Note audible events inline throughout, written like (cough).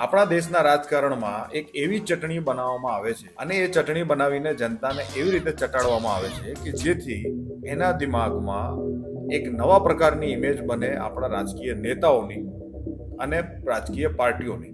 આપણા દેશના રાજકારણમાં એક એવી ચટણી બનાવવામાં આવે છે અને એ ચટણી બનાવીને જનતાને એવી રીતે ચટાડવામાં આવે છે કે જેથી એના દિમાગમાં એક નવા પ્રકારની ઇમેજ બને આપણા રાજકીય નેતાઓની અને રાજકીય પાર્ટીઓની.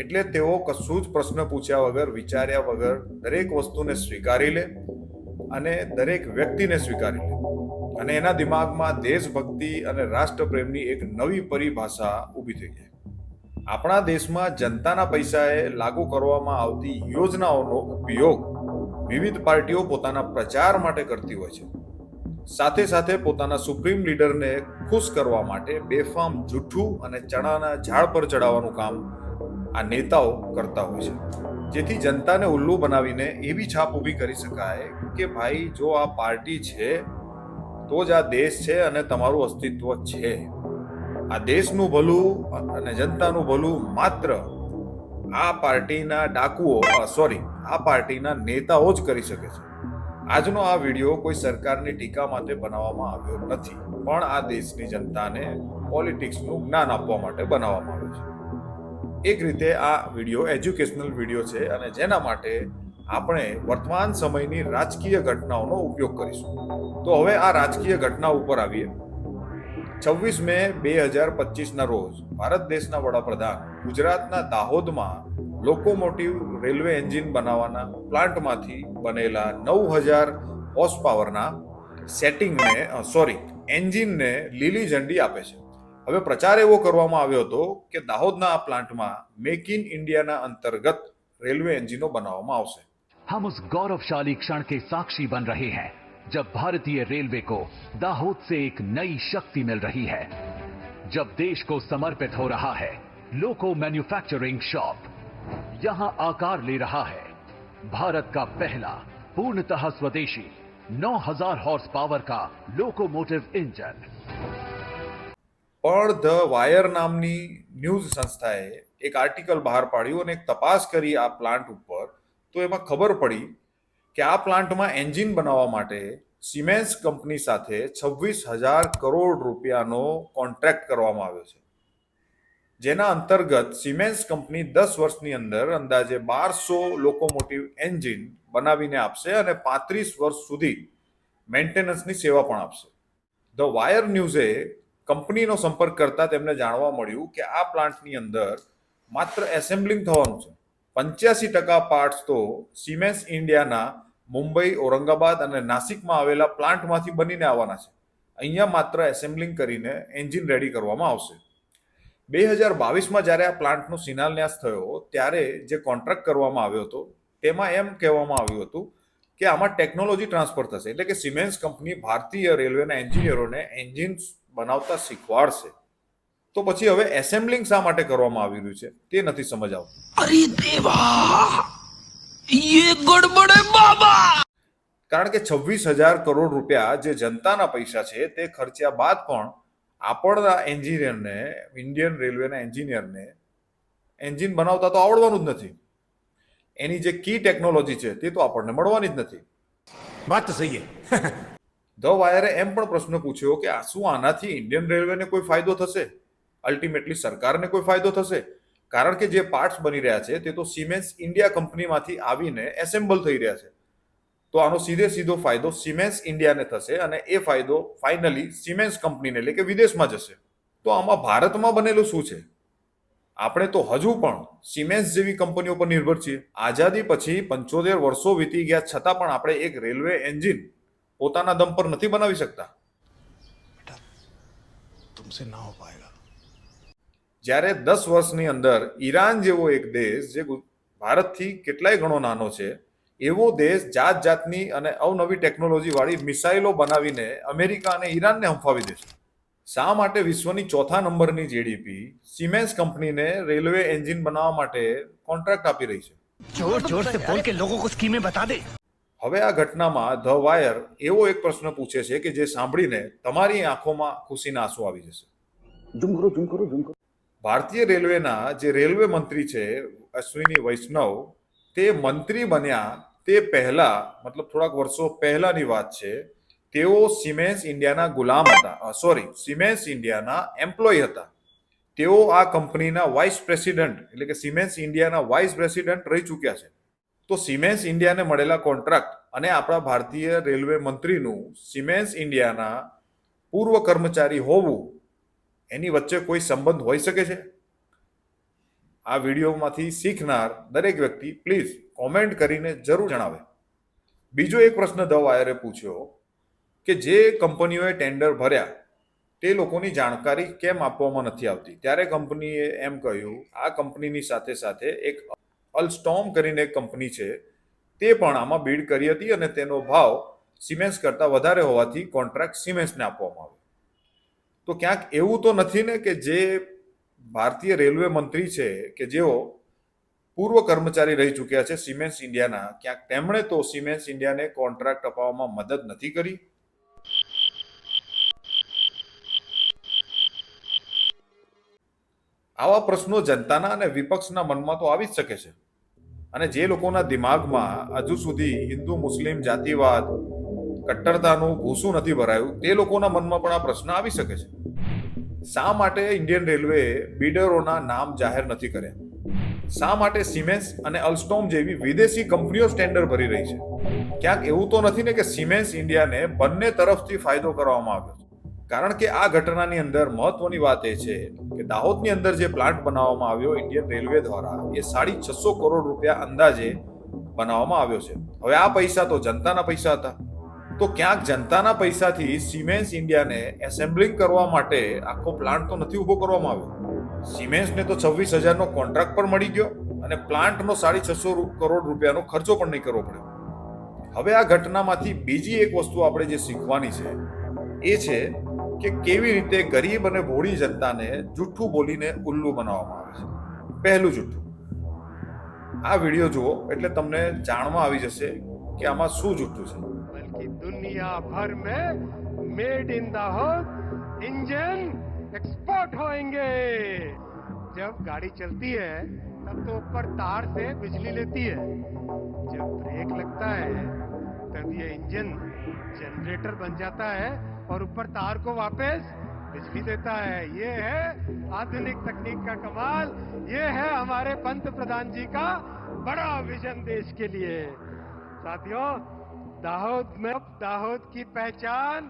એટલે તેઓ કશું જ પ્રશ્ન પૂછ્યા વગર, વિચાર્યા વગર દરેક વસ્તુને સ્વીકારી લે અને દરેક વ્યક્તિને સ્વીકારી લે. અને એના દિમાગમાં દેશભક્તિ અને રાષ્ટ્રપ્રેમની એક નવી પરિભાષા ઊભી થઈ જાય આપણા દેશમાં જનતાના પૈસાએ લાગુ કરવામાં આવતી યોજનાઓનો ઉપયોગ વિવિધ પાર્ટીઓ પોતાના પ્રચાર માટે કરતી હોય છે. સાથે સાથે પોતાના સુપ્રીમ લીડરને ખુશ કરવા માટે બેફામ જૂઠું અને ચણાના ઝાડ પર ચડાવવાનું કામ આ નેતાઓ કરતા હોય છે. જેથી જનતાને ઉલ્લુ બનાવીને એવી છાપ ઊભી કરી શકાય કે ભાઈ, જો આ પાર્ટી છે, તો જ આ દેશ છે અને તમારું અસ્તિત્વ છે. આ દેશનું ભલું અને જનતાનું ભલું માત્ર આ પાર્ટીના ડાકુઓ સોરી આ પાર્ટીના નેતાઓ જ કરી શકે છે. આજનો આ વીડિયો કોઈ સરકારની ટીકા માટે બનાવવામાં આવ્યો નથી, પણ આ દેશની જનતાને પોલિટિક્સનું જ્ઞાન આપવા માટે બનાવવામાં આવ્યો છે. એક રીતે આ વીડિયો એજ્યુકેશનલ વીડિયો છે અને જેના માટે આપણે વર્તમાન સમયની રાજકીય ઘટનાઓનો ઉપયોગ કરીશું. તો હવે આ રાજકીય ઘટના ઉપર આવીએ. છવ્વીસ મે બે હજાર પચીસના રોજ ભારત દેશના વડાપ્રધાન ગુજરાતના દાહોદમાં લોકોમોટિવ રેલવે એન્જિન બનાવવાના પ્લાન્ટમાંથી બનેલા નવ હજાર હોર્સ પાવરના સેટિંગને સોરી એન્જિનને લીલી ઝંડી આપે છે. હવે પ્રચાર એવો કરવામાં આવ્યો હતો કે દાહોદના આ પ્લાન્ટમાં મેક ઇન ઇન્ડિયાના અંતર્ગત રેલવે એન્જિનો બનાવવામાં આવશે. હમ ઉસ ગૌરવશાલી ક્ષણ કે સાક્ષી બન રહે હૈ जब भारतीय रेलवे को दाहोद से एक नई शक्ति मिल रही है जब देश को समर्पित हो रहा है लोको मैन्युफैक्चरिंग शॉप यहां आकार ले रहा है भारत का पहला पूर्णतः स्वदेशी 9000 हॉर्स पावर का लोकोमोटिव इंजन પણ ધ વાયર નામની ન્યૂઝ સંસ્થાએ એક આર્ટિકલ બહાર પાડ્યું અને એક તપાસ કરી આ પ્લાન્ટ ઉપર તો એમાં ખબર પડી કે આ પ્લાન્ટમાં એન્જિન બનાવવા માટે સિમેન્સ કંપની સાથે છવ્વીસ હજાર કરોડ રૂપિયાનો કોન્ટ્રાક્ટ કરવામાં આવ્યો છે. જેના અંતર્ગત સિમેન્સ કંપની દસ વર્ષની અંદર અંદાજે બારસો લોકોમોટિવ એન્જિન બનાવીને આપશે અને પાંત્રીસ વર્ષ સુધી મેન્ટેનન્સની સેવા પણ આપશે. ધ વાયર ન્યૂઝે કંપનીનો સંપર્ક કરતા તેમને જાણવા મળ્યું કે આ પ્લાન્ટની અંદર માત્ર એસેમ્બલિંગ થવાનું છે. પંચ્યાસી ટકા પાર્ટ્સ તો સિમેન્સ ઇન્ડિયાના મુંબઈ, ઔરંગાબાદ અને નાસિકમાં આવેલા પ્લાન્ટમાંથી બનીને આવવાના છે. અહીંયા માત્ર એસેમ્બલિંગ કરીને એન્જિન રેડી કરવામાં આવશે. બે હજાર બાવીસમાં જ્યારે આ પ્લાન્ટનો શિલાન્યાસ થયો, ત્યારે જે કોન્ટ્રાક્ટ કરવામાં આવ્યો હતો, તેમાં એમ કહેવામાં આવ્યું હતું કે આમાં ટેકનોલોજી ટ્રાન્સફર થશે, એટલે કે સિમેન્સ કંપની ભારતીય રેલવેના એન્જિનિયરોને એન્જિન્સ બનાવતા શીખવાડશે. તો પછી હવે એસેમ્બલિંગ શા માટે કરવામાં આવી રહ્યું છે, તે નથી સમજ આવતું. અરે દેવા! ये गड़बड़ है बाबा કારણ કે છવ્વીસ હજાર કરોડ રૂપિયા જે જનતાના પૈસા છે તે ખર્ચ્યા બાદ પણ આપણા એન્જિનિયરને ઇન્ડિયન રેલવેના એન્જિનિયરને એન્જિન બનાવતા તો આવડવાનું જ નથી એની જે કી ટેકનોલોજી છે તે તો આપણને મળવાની જ નથી बात तो सही है ધ વાયરે એમ (laughs) પણ પ્રશ્ન પૂછ્યો કે આ શું આનાથી ઇન્ડિયન રેલવેને કોઈ ફાયદો થશે અલ્ટિમેટલી સરકારને કોઈ ફાયદો થશે કારણ કે જે પાર્ટ્સ બની રહ્યા છે તે તો સિમેન્સ ઇન્ડિયા કંપનીમાંથી આવીને એસેમ્બલ થઈ રહ્યા છે. તો આનો સીધે સીધો ફાયદો સિમેન્સ ઇન્ડિયાને થશે અને એ ફાયદો ફાઇનલી સિમેન્સ કંપનીને, એટલે કે વિદેશમાં જશે. તો આમાં ભારતમાં બનેલું શું છે? આપણે તો હજુ પણ સિમેન્સ જેવી કંપનીઓ પર નિર્ભર છીએ. આઝાદી પછી પંચોતેર વર્ષો વીતી ગયા છતાં પણ આપણે એક રેલવે એન્જિન પોતાના દમ પર નથી બનાવી શકતા. તુમસે ના હો પાયેગા. જ્યારે દસ વર્ષની અંદર ઈરાન જેવો એક દેશ જે ભારતથી કેટલાય ઘણો નાનો છે એવો દેશ જાત જાતની અને અવનવી ટેકનોલોજી વાળી મિસાઇલો બનાવીને અમેરિકા અને ઈરાનને હંફાવી દેશે શા માટે વિશ્વની ચોથા નંબરની જીડીપી સિમેન્સ કંપનીને રેલવે એન્જિન બનાવવા માટે કોન્ટ્રાક્ટ આપી રહી છે? જોર હવે આ ઘટનામાં ધ વાયર એવો એક પ્રશ્ન પૂછે છે કે જે સાંભળીને તમારી આંખોમાં ખુશીના આંસુ આવી જશે. જુમ કરો જુમ ભારતીય રેલવેના જે રેલવે મંત્રી છે, અશ્વિની વૈષ્ણવ, તે મંત્રી બન્યા તે પહેલા, મતલબ થોડાક વર્ષો પહેલાની વાત છે, તેઓ સિમેન્સ ઇન્ડિયાના ગુલામ હતા. સોરી સિમેન્સ ઇન્ડિયાના એમ્પ્લોય હતા. તેઓ આ કંપનીના વાઇસ પ્રેસિડેન્ટ એટલે કે સિમેન્સ ઇન્ડિયાના વાઇસ પ્રેસિડેન્ટ રહી ચૂક્યા છે. તો સિમેન્સ ઇન્ડિયાને મળેલા કોન્ટ્રાક્ટ અને આપણા ભારતીય રેલવે મંત્રીનું સિમેન્સ ઇન્ડિયાના પૂર્વ કર્મચારી હોવું એની વચ્ચે કોઈ સંબંધ હોઈ શકે છે? આ વિડીયોમાંથી શીખનાર દરેક વ્યક્તિ પ્લીઝ કોમેન્ટ કરીને જરૂર જણાવે. બીજો એક પ્રશ્ન ધ વાયરે પૂછ્યો કે જે કંપનીઓએ ટેન્ડર ભર્યા, તે લોકોની જાણકારી કેમ આપવામાં નથી આવતી? ત્યારે કંપનીએ એમ કહ્યું, આ કંપનીની સાથે સાથે એક અલસ્ટોમ કરીને એક કંપની છે, તે પણ આમાં બીડ કરી હતી અને તેનો ભાવ સિમેન્સ કરતાં વધારે હોવાથી કોન્ટ્રાક્ટ સિમેન્સને આપવામાં આવ્યો. તો ક્યાંક એવું તો નથી ને કે જે ભારતીય રેલવે મંત્રી છે કે જેઓ પૂર્વ કર્મચારી રહી ચૂક્યા છે સિમેન્સ ઇન્ડિયાના ક્યાંક તેમણે તો સિમેન્સ ઇન્ડિયાને કોન્ટ્રાક્ટ અપાવવામાં મદદ નથી કરી? આવા પ્રશ્નો જનતાના અને વિપક્ષના મનમાં તો આવી જ શકે છે. અને જે લોકોના દિમાગમાં હજુ સુધી હિન્દુ, મુસ્લિમ, જાતિવાદ, કટ્ટરતાનું ભૂસું નથી ભરાયું, તે લોકોના મનમાં પણ આ પ્રશ્ન આવી શકે છે. શા માટે ઇન્ડિયન રેલવે બિડરોના નામ જાહેર નથી કર્યા? શા માટે સિમેન્સ અને અલ્સ્ટોમ જેવી વિદેશી કંપનીઓ સ્ટેન્ડર ભરી રહી છે? ક્યાંક એવું તો નથી ને કે સિમેન્સ ઇન્ડિયાને બંને તરફથી ફાયદો કરવામાં આવ્યો છે. કારણ કે આ ઘટનાની અંદર મહત્વની વાત એ છે કે દાહોદની અંદર જે પ્લાન્ટ બનાવવામાં આવ્યો ઇન્ડિયન રેલવે દ્વારા, એ સાડી છસો કરોડ રૂપિયા અંદાજે બનાવવામાં આવ્યો છે. હવે આ પૈસા તો જનતાના પૈસા હતા. તો ક્યાંક જનતાના પૈસાથી સિમેન્સ ઇન્ડિયાને એસેમ્બલિંગ કરવા માટે આખો પ્લાન્ટ તો નથી ઊભો કરવામાં આવ્યો. સિમેન્સને તો છવ્વીસ હજારનો કોન્ટ્રાક્ટ પણ મળી ગયો અને પ્લાન્ટનો સાડી છસો કરોડ રૂપિયાનો ખર્ચો પણ નહીં કરવો પડ્યો. હવે આ ઘટનામાંથી બીજી એક વસ્તુ આપણે જે શીખવાની છે, એ છે કે કેવી રીતે ગરીબ અને ભોળી જનતાને જૂઠું બોલીને ઉલ્લુ બનાવવામાં આવે છે. પહેલું જૂઠું આ વીડિયો જુઓ એટલે તમને જાણવા આવી જશે કે આમાં શું જૂઠું છે. बल्कि दुनिया भर में made in Dahod engine export होंगे जब गाड़ी चलती है, तब तो ऊपर तार से बिजली लेती है। जब ब्रेक लगता है, तब ये इंजन जनरेटर बन जाता है और ऊपर तार को वापस बिजली देता है। ये है आधुनिक तकनीक का कमाल। ये है हमारे पंत प्रधान जी का बड़ा विजन देश के लिए। साथियों दाहोद में अब दाहोद की पहचान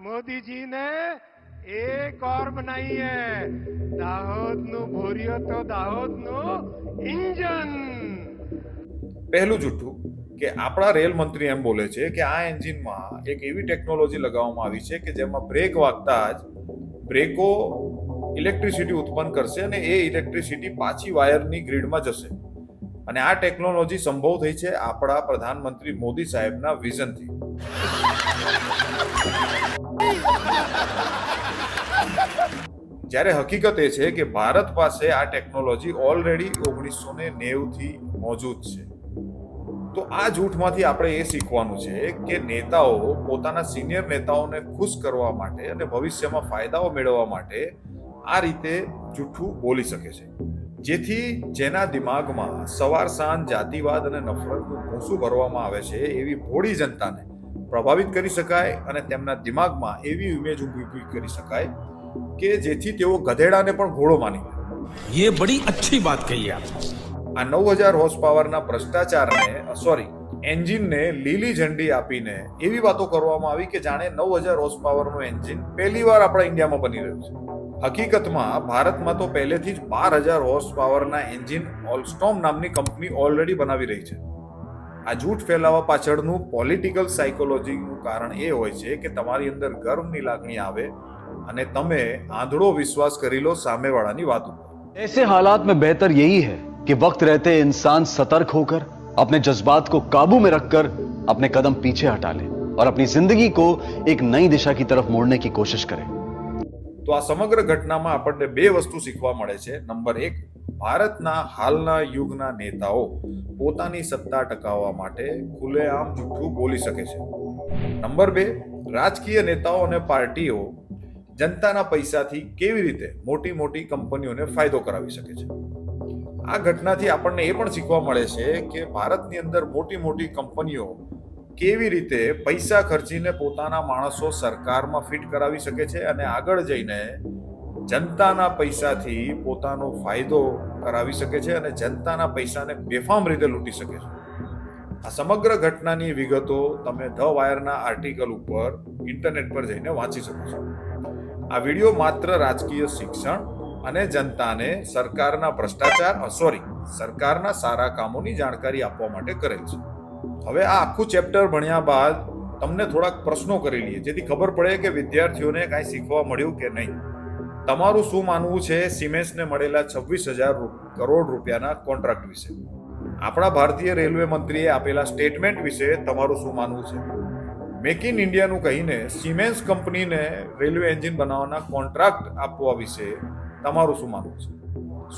मोदी जी ने एक और बनाई है दाहोद नु भूरियो तो दाहोद नु इंजन પહેલું જૂઠું કે આપણા રેલ મંત્રી એમ બોલે છે કે આ એન્જિનમાં એક એવી ટેકનોલોજી લગાવવામાં આવી છે કે જેમાં બ્રેક વાગતા જ બ્રેકો ઇલેક્ટ્રિસિટી ઉત્પન્ન કરશે અને એ ઇલેક્ટ્રિસિટી પાછી વાયરની ગ્રીડમાં જશે અને આ ટેકનોલોજી સંભવ થઈ છે આપણા પ્રધાનમંત્રી મોદી સાહેબના વિઝનથી. જ્યારે હકીકત એ છે કે ભારત પાસે આ ટેકનોલોજી ઓલરેડી ઓગણીસો ને નેવુંથી મોજૂદ છે. તો આ જૂઠમાંથી આપણે એ શીખવાનું છે કે નેતાઓ પોતાના સિનિયર નેતાઓને ખુશ કરવા માટે અને ભવિષ્યમાં ફાયદાઓ મેળવવા માટે આ રીતે જૂઠું બોલી શકે છે. જેથી જેના દિમાગમાં સવાર સાંજ જાતિવાદ અને નફરતનું ભૂસું ભરવામાં આવે છે એવી ભોળી જનતાને પ્રભાવિત કરી શકાય અને તેમના દિમાગમાં એવી ઇમેજ ઊભી કરી શકાય કે જેથી તેઓ ગધેડાને પણ ઘોડો માની યે બડી અચ્છી વાત કહી આપ. આ નવ હજાર હોર્સ પાવરના ભ્રષ્ટાચારને સોરી એન્જિનને લીલી ઝંડી આપીને એવી વાતો કરવામાં આવી કે જાણે નવ હજાર હોર્સ પાવરનું એન્જિન પહેલી વાર આપણા ઇન્ડિયામાં બની રહ્યું છે. હકીકતમાં ભારતમાં તો પહેલેથી જ બાર હજાર હોર્સ પાવરના એન્જિન ઓલસ્ટોમ નામની કંપની ઓલરેડી બનાવી રહી છે આ જૂઠ ફેલાવવા પાછળનું પોલિટિકલ સાયકોલોજીનું કારણ એ હોય છે કે તમારી અંદર ગર્વની લાગણી આવે અને તમે આંધળો વિશ્વાસ કરી લો સામેવાળાની વાત ઉપર ऐसे हालात में बेहतर यही है कि वक्त रहते इंसान सतर्क होकर अपने जज्बात को काबू में रखकर अपने कदम पीछे हटा ले और अपनी जिंदगी को एक नई दिशा की तरफ मोड़ने की कोशिश करे તો આ સમગ્ર ઘટનામાં આપણને બે વસ્તુ શીખવા મળે છે. નંબર એક, ભારતના હાલના યુગના નેતાઓ પોતાની સત્તા ટકાવવા માટે ખુલ્લેઆમ જૂઠું બોલી શકે છે. નંબર બે, રાજકીય નેતાઓ અને પાર્ટીઓ જનતાના પૈસાથી કેવી રીતે મોટી મોટી કંપનીઓને ફાયદો કરાવી શકે છે. આ ઘટનાથી આપણને એ પણ શીખવા મળે છે કે ભારતની અંદર મોટી મોટી કંપનીઓ કેવી રીતે પૈસા ખર્ચીને પોતાના માણસો સરકારમાં ફિટ કરાવી શકે છે અને આગળ જઈને જનતાના પૈસાથી પોતાનો ફાયદો કરાવી શકે છે અને જનતાના પૈસાને બેફામ રીતે લૂંટી શકે છે? આ સમગ્ર ઘટનાની વિગતો તમે ધ વાયરના આર્ટિકલ ઉપર ઇન્ટરનેટ પર જઈને વાંચી શકો છો. આ વીડિયો માત્ર રાજકીય શિક્ષણ અને જનતાને સરકારના ભ્રષ્ટાચાર સોરી, સરકારના સારા કામોની જાણકારી આપવા માટે કરેલ છે. હવે આ આખું ચેપ્ટર ભણ્યા બાદ તમને થોડાક પ્રશ્નો કરી લઈએ, જેથી ખબર પડે કે વિદ્યાર્થીઓને કાંઈ શીખવા મળ્યું કે નહીં. તમારું શું માનવું છે સિમેન્સને મળેલા છવ્વીસ હજાર કરોડ રૂપિયાના કોન્ટ્રાક્ટ વિશે? આપણા ભારતીય રેલવે મંત્રીએ આપેલા સ્ટેટમેન્ટ વિશે તમારું શું માનવું છે? મેક ઇન ઇન્ડિયાનું કહીને સિમેન્સ કંપનીને રેલવે એન્જિન બનાવવાના કોન્ટ્રાક્ટ આપવા વિશે તમારું શું માનવું છે?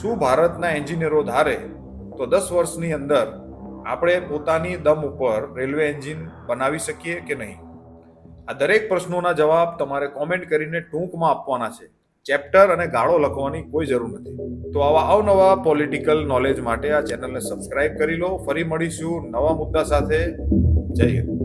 શું ભારતના એન્જિનિયરો ધારે તો દસ વર્ષની અંદર આપણે પોતાની દમ ઉપર રેલવે એન્જિન બનાવી શકીએ કે નહીં? આ દરેક પ્રશ્નોના જવાબ તમારે કોમેન્ટ કરીને ટૂંકમાં આપવાના છે. ચેપ્ટર અને ગાળો લખવાની કોઈ જરૂર નથી. તો આવા અવનવા પોલિટિકલ નોલેજ માટે આ ચેનલને સબસ્ક્રાઇબ કરી લો. ફરી મળીશું નવા મુદ્દા સાથે. જય હિન્દ.